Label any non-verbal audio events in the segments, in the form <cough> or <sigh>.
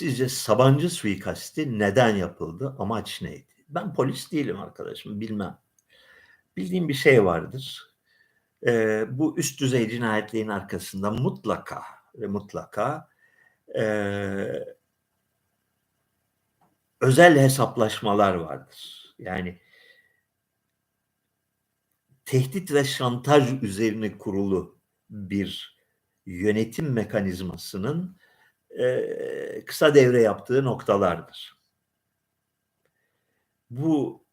Sizce Sabancı suikasti neden yapıldı? Amaç neydi? Ben polis değilim arkadaşım, bilmem. Bildiğim bir şey vardır. Ee, bu üst düzey cinayetliğin arkasında mutlaka ve mutlaka e, özel hesaplaşmalar vardır. Yani tehdit ve şantaj üzerine kurulu bir yönetim mekanizmasının e, kısa devre yaptığı noktalardır. Bu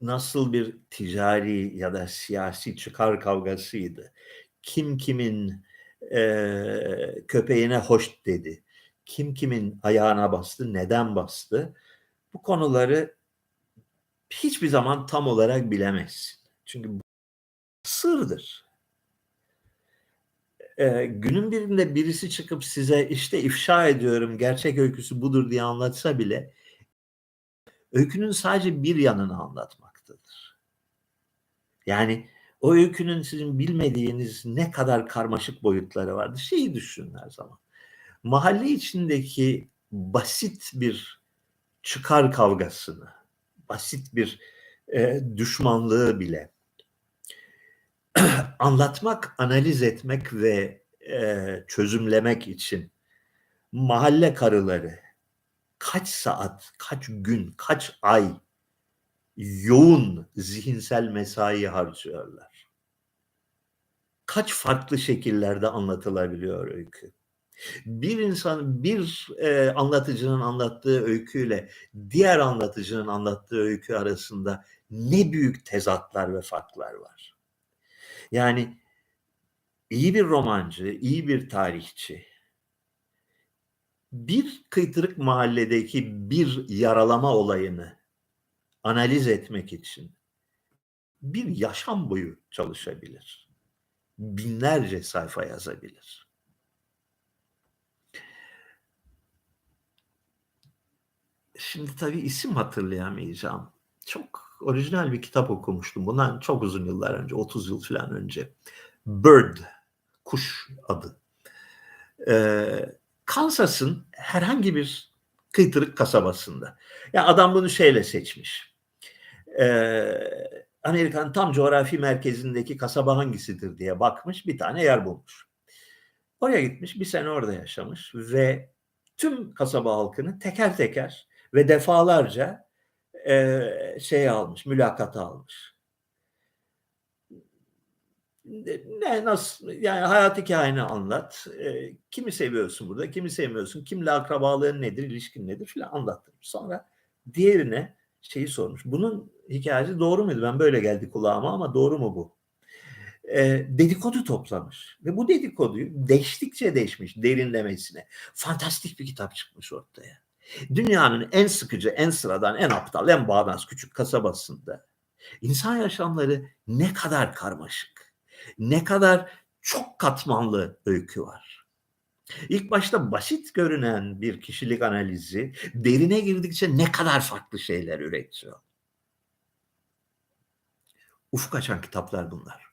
nasıl bir ticari ya da siyasi çıkar kavgasıydı? Kim kimin e, köpeğine hoş dedi? Kim kimin ayağına bastı? Neden bastı? Bu konuları hiçbir zaman tam olarak bilemezsin. Çünkü bu sırdır. E, günün birinde birisi çıkıp size işte ifşa ediyorum gerçek öyküsü budur diye anlatsa bile öykünün sadece bir yanını anlatmaktadır. Yani o öykünün sizin bilmediğiniz ne kadar karmaşık boyutları vardır. Şeyi düşünün her zaman. Mahalle içindeki basit bir çıkar kavgasını, basit bir e, düşmanlığı bile <clears throat> anlatmak, analiz etmek ve e, çözümlemek için mahalle karıları kaç saat, kaç gün, kaç ay yoğun zihinsel mesai harcıyorlar. Kaç farklı şekillerde anlatılabiliyor öykü. Bir insan, bir e, anlatıcının anlattığı öyküyle diğer anlatıcının anlattığı öykü arasında ne büyük tezatlar ve farklar var. Yani iyi bir romancı, iyi bir tarihçi bir kıytırık mahalledeki bir yaralama olayını analiz etmek için bir yaşam boyu çalışabilir. Binlerce sayfa yazabilir. Şimdi tabii isim hatırlayamayacağım. Çok orijinal bir kitap okumuştum. Bundan çok uzun yıllar önce, 30 yıl falan önce. Bird, kuş adı. Ee, Kansas'ın herhangi bir kıytırık kasabasında. Ya adam bunu şeyle seçmiş. Ee, Amerika'nın tam coğrafi merkezindeki kasaba hangisidir diye bakmış, bir tane yer bulmuş. Oraya gitmiş, bir sene orada yaşamış ve tüm kasaba halkını teker teker ve defalarca e, şey almış, mülakata almış. Ne nasıl yani hayat hikayeni anlat. E, kimi seviyorsun burada, kimi sevmiyorsun, kimle akrabalığın nedir, ilişkin nedir filan anlattım. Sonra diğerine şeyi sormuş. Bunun hikayesi doğru muydu? Ben böyle geldi kulağıma ama doğru mu bu? E, dedikodu toplamış ve bu dedikoduyu değiştikçe değişmiş derinlemesine. Fantastik bir kitap çıkmış ortaya. Dünyanın en sıkıcı, en sıradan, en aptal, en bağnaz küçük kasabasında insan yaşamları ne kadar karmaşık, ne kadar çok katmanlı öykü var. İlk başta basit görünen bir kişilik analizi derine girdikçe ne kadar farklı şeyler üretiyor. Ufuk açan kitaplar bunlar.